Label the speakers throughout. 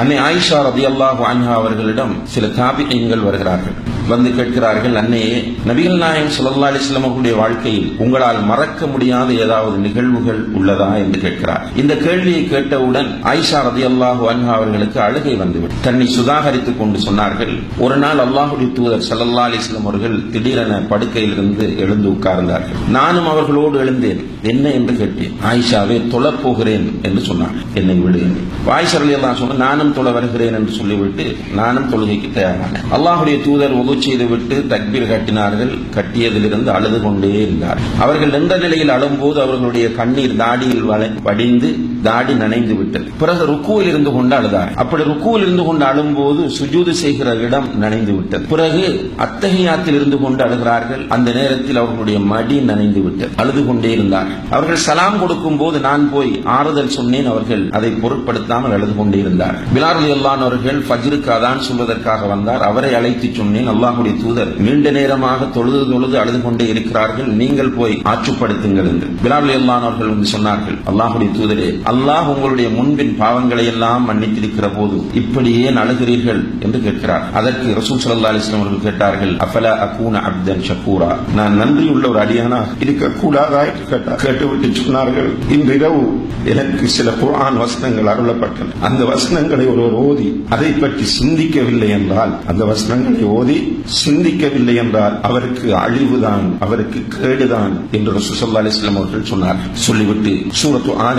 Speaker 1: அன்னை ஆயிஷா ரதி அல்லாஹு அன்ஹா அவர்களிடம் சில தாபியங்கள் வருகிறார்கள். வந்து கேட்கிறார்கள் அன்னையே நபிகள் நாயம் சுல்லா அலைஹி அவர்களுடைய வாழ்க்கையில் உங்களால் மறக்க முடியாத ஏதாவது நிகழ்வுகள் உள்ளதா என்று கேட்கிறார். இந்த கேள்வியை கேட்டவுடன் ஆயிஷா ரதி அல்லாஹு அன்ஹா அவர்களுக்கு அழுகை வந்துவிடும் தன்னை சுதாகரித்துக் கொண்டு சொன்னார்கள் ஒரு நாள் அல்லாஹுடைய தூதர் ஸல்லல்லாஹு அலைஹி அவர்கள் திடீரென படுக்கையிலிருந்து எழுந்து உட்கார்ந்தார்கள். நானும் அவர்களோடு எழுந்தேன். என்ன என்று கேட்டேன். ஆயிஷாவே தொழப் போகிறேன் என்று சொன்னார். என்னை விடு. ஆயிஷா அலி அல்லா சொன்ன நானும் தொழ வருகிறேன் என்று சொல்லிவிட்டு நானும் தொழுகைக்கு தயாரானேன். அல்லாஹுடைய தூதர் உது செய்துவிட்டு தக்பீர் கட்டினார்கள் கட்டியதிலிருந்து அழுது கொண்டே இருந்தார். அவர்கள் நின்ற நிலையில் அழும்போது அவர்களுடைய கண்ணீர் தாடியில் வடிந்து தாடி நனைந்து விட்டது. பிறகு ருக்குவில் இருந்து கொண்டு அழுதார். அப்படி ருக்குவில் இருந்து கொண்டு அழும்போது சுஜூது செய்கிற இடம் நனைந்து விட்டது. பிறகு அத்தகையாத்தில் இருந்து கொண்டு அழுகிறார்கள். அந்த நேரத்தில் அவர்களுடைய மடி நனைந்து விட்டது. அழுது கொண்டே இருந்தார். அவர்கள் சலாம் கொடுக்கும் போது நான் போய் ஆறுதல் சொன்னேன். அவர்கள் அதை பொருட்படுத்தாமல் அழுது கொண்டே இருந்தார். பிலாருல் அல்லான் அவர்கள் ஃபஜ்ருக்கு அதான் சொல்வதற்காக வந்தார். அவரை அழைத்து சொன்னேன். அல்லாஹுடைய தூதர் நீண்ட நேரமாக தொழுது தொழுது அழுது கொண்டே இருக்கிறார்கள். நீங்கள் போய் ஆற்றுப்படுத்துங்கள் என்று. பிலால் அல்லான் அவர்கள் வந்து சொன்னார்கள் அல்லாஹுடைய தூதரே அல்லாஹ் உங்களுடைய முன்பின் பாவங்களை எல்லாம் மன்னித்திருக்கிற போது இப்படி ஏன் அழுகிறீர்கள் என்று கேட்கிறார். அதற்கு ரசூல் சல்லா அலிஸ்லாம் அவர்கள் கேட்டார்கள் அஃபலா அகூன அப்தன் ஷக்கூரா நான் நன்றி உள்ள ஒரு அடியானா இருக்க கூடாதா என்று கேட்டார். கேட்டுவிட்டு சொன்னார்கள் இன்று இரவு எனக்கு சில குரான் வசனங்கள் அருளப்பட்டன. அந்த வசனங்களை ஒருவர் ஓதி அதை பற்றி சிந்திக்கவில்லை என்றால் அந்த வசனங்களை ஓதி சிந்திக்கவில்லை என்றால் அவருக்கு அழிவுதான் அவருக்கு கேடுதான் என்று ரசூல் அலிஸ்லாம் அவர்கள் சொன்னார் சொல்லிவிட்டு சூரத்து ஆல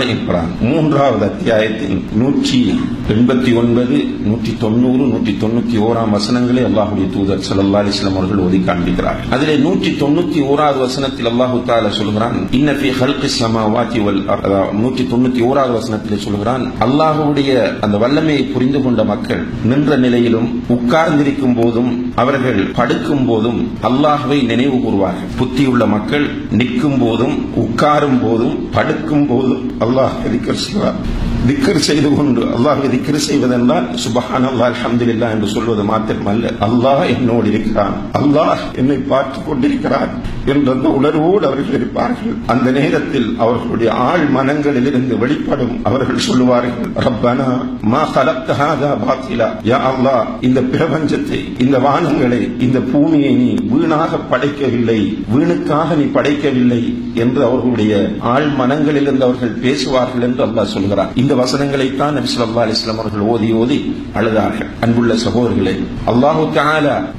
Speaker 1: மூன்றாவது அத்தியாயத்தின் நூற்றி எண்பத்தி ஒன்பது நூற்றி தொண்ணூறு நூற்றி தொண்ணூத்தி ஓராம் வசனங்களை அல்லாஹுடைய தூதர் சல்லா அலிஸ்லாம் அவர்கள் ஓதி காண்பிக்கிறார் அதிலே நூற்றி தொண்ணூத்தி ஓராவது வசனத்தில் அல்லாஹு தால சொல்கிறான் இன்னபி ஃபீ ஹல்கி ஸமாவாதி வல் நூற்றி தொண்ணூத்தி ஓராவது வசனத்தில் சொல்கிறான் அல்லாஹுடைய அந்த வல்லமையை புரிந்து கொண்ட மக்கள் நின்ற நிலையிலும் உட்கார்ந்திருக்கும் போதும் அவர்கள் படுக்கும் போதும் அல்லாஹுவை நினைவு கூறுவார்கள். புத்தியுள்ள மக்கள் நிற்கும் போதும் உட்காரும் போதும் படுக்கும் போதும் அல்லாஹ் திக்கர் செய்வார். திக்கர் செய்து கொண்டு அல்லாஹ் திக்கர் செய்வதென்றால் சுபஹான் அல்லாஹ் அல்ஹம்துலில்லா என்று சொல்வது மாத்திரமல்ல. அல்லாஹ் என்னோடு இருக்கிறான். அல்லாஹ் என்னை பார்த்துக் கொண்டிருக்கிறான். என்ற உணர்வோடு அவர்கள் இருப்பார்கள் அந்த நேரத்தில் அவர்களுடைய ஆள் மனங்களில் இருந்து வெளிப்படும் அவர்கள் சொல்லுவார்கள் ரப்பனா மா கலப்த பாத்திலா. யா அல்லாஹ் இந்த பிரபஞ்சத்தை இந்த வானங்களை இந்த பூமியை நீ வீணாக படைக்கவில்லை வீணுக்காக நீ படைக்கவில்லை என்று அவர்களுடைய ஆள் மனங்களில் இருந்து அவர்கள் பேசுவார்கள் என்று அல்லாஹ் சொல்கிறார் இந்த வசனங்களைத்தான் நபி ஸல்லல்லாஹு அவர்கள் ஓதி ஓதி அழுதார்கள். அன்புள்ள சகோதரர்களே அல்லாஹு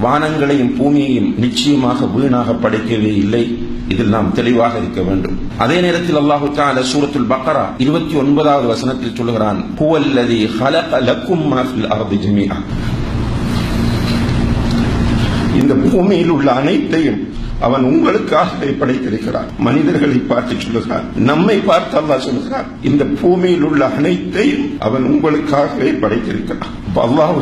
Speaker 1: வானங்களையும் பூமியையும் நிச்சயமாக வீணாக படைக்கவே தேவை இல்லை இதில் நாம் தெளிவாக இருக்க வேண்டும் அதே நேரத்தில் அல்லாஹு தால சூரத்துல் பக்ரா இருபத்தி ஒன்பதாவது வசனத்தில் சொல்லுகிறான் ஹுவல்லதி ஹலக லக்கும் மாஃபில் அர்தி ஜமீஆ இந்த பூமியில் உள்ள அனைத்தையும் அவன் உங்களுக்காக படைத்திருக்கிறான் மனிதர்களை பார்த்து சொல்லுகிறான் நம்மை பார்த்து அல்லா சொல்லுகிறான் இந்த பூமியில் உள்ள அனைத்தையும் அவன் உங்களுக்காகவே படைத்திருக்கிறான். அப்ப அல்லாஹு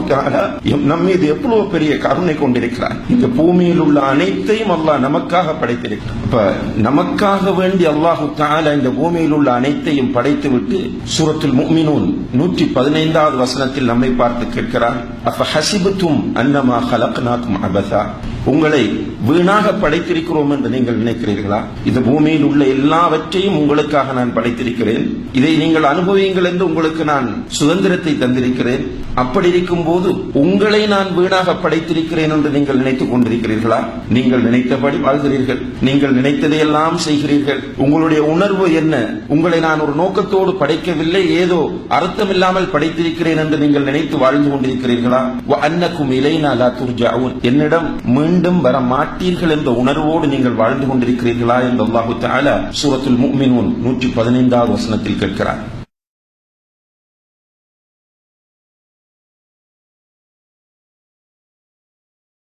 Speaker 1: எம் நம் மீது எவ்வளவு பெரிய கருணை கொண்டிருக்கிறான். இந்த பூமியில் உள்ள அனைத்தையும் அல்லாஹ் நமக்காக படைத்திருக்கிறான். அப்ப நமக்காக வேண்டி அல்லாஹு தஆலா இந்த பூமியில் உள்ள அனைத்தையும் படைத்துவிட்டு சூரத்தில் முக்மினூன் நூற்றி பதினைந்தாவது வசனத்தில் நம்மை பார்த்து கேட்கிறான். அப்ப ஹசிபத்தும் அன்னமா ஹலக்னாக்கும் அபதா? உங்களை வீணாக படைத்திருக்கிறோம் என்று நீங்கள் நினைக்கிறீர்களா? இந்த பூமியில் உள்ள எல்லாவற்றையும் உங்களுக்காக நான் படைத்திருக்கிறேன். இதை நீங்கள் அனுபவியுங்கள் என்று உங்களுக்கு நான் சுதந்திரத்தை தந்திருக்கிறேன். அப்படி இருக்கும் போது உங்களை நான் வீணாக படைத்திருக்கிறேன் என்று நீங்கள் நினைத்துக் கொண்டிருக்கிறீர்களா? நீங்கள் நினைத்தபடி வாழ்கிறீர்கள். நீங்கள் நினைத்ததையெல்லாம் செய்கிறீர்கள். உங்களுடைய உணர்வு என்ன? உங்களை நான் ஒரு நோக்கத்தோடு படைக்கவில்லை ஏதோ அர்த்தம் இல்லாமல் படைத்திருக்கிறேன் என்று நீங்கள் நினைத்து வாழ்ந்து கொண்டிருக்கிறீர்களா? அன்னக்கும் இலைனா லா என்னிடம் மீண்டும் மீண்டும் வர மாட்டீர்கள் என்ற உணர்வோடு நீங்கள் வாழ்ந்து கொண்டிருக்கிறீர்களா என்று அல்லாஹு தாலா சூரத்துல் முஃமினூன் நூற்றி பதினைந்தாவது வசனத்தில் கேட்கிறார்